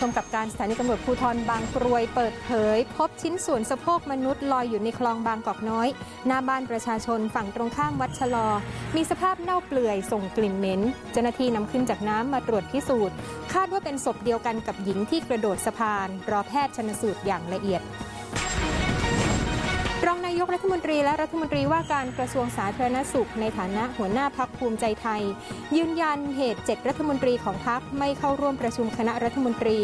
ผู้กำกับการสถานีตำรวจภูธรบางกรวยเปิดเผย พบชิ้นส่วนสะโพกมนุษย์ลอยอยู่ในคลองบางกอกน้อย หน้าบ้านประชาชนฝั่งตรงข้ามวัดชะลอ มีสภาพเน่าเปื่อยส่งกลิ่นเหม็น เจ้าหน้าที่นำขึ้นจากน้ำมาตรวจพิสูจน์ คาดว่าเป็นศพเดียวกันกับหญิงที่กระโดดสะพาน รอแพทย์ชนสูตรอย่างละเอียดายกรัฐมนตรีและรัฐมนตรีว่าการกระทรวงสาธารณสุข ในฐานะหัวหน้าพักภูมิใจไทย ยืนยันเหตุ 7 รัฐมนตรีของพักไม่เข้าร่วมประชุมคณะรัฐมนตรี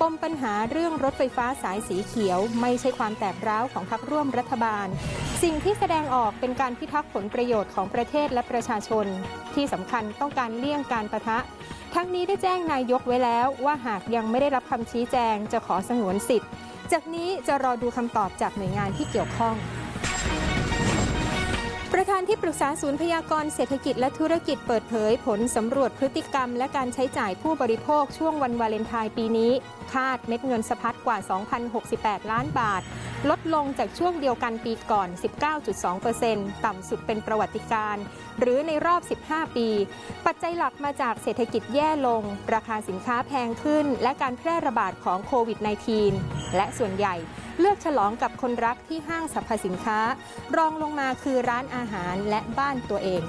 ปมปัญหาเรื่องรถไฟฟ้าสายสีเขียว ไม่ใช่ความแตกร้าวของพักร่วมรัฐบาล สิ่งที่แสดงออกเป็นการพิทักษ์ผลประโยชน์ของประเทศและประชาชน ที่สำคัญต้องการเลี่ยงการประทะทั้งนี้ได้แจ้งนายกไว้แล้วว่าหากยังไม่ได้รับคำชี้แจงจะขอสงวนสิทธิ์ จากนี้จะรอดูคำตอบจากหน่วยงานที่เกี่ยวข้อง ประธานที่ปรึกษาศูนย์พยากรณ์เศรษฐกิจและธุรกิจเปิดเผยผลสำรวจพฤติกรรม และการใช้จ่ายผู้บริโภคช่วงวันวาเลนไทน์ปีนี้ คาดเม็ดเงินสะพัดกว่า 2,068 ล้านบาทลดลงจากช่วงเดียวกันปีก่อน 19.2%ต่ำสุดเป็นประวัติการ์หรือในรอบ 15 ปี ปัจจัยหลักมาจากเศรษฐกิจแย่ลง ราคาสินค้าแพงขึ้น และการแพร่ระบาดของโควิด -19 และส่วนใหญ่เลือกฉลองกับคนรักที่ห้างสรรพสินค้า รองลงมาคือร้านอาหารและบ้านตัวเอง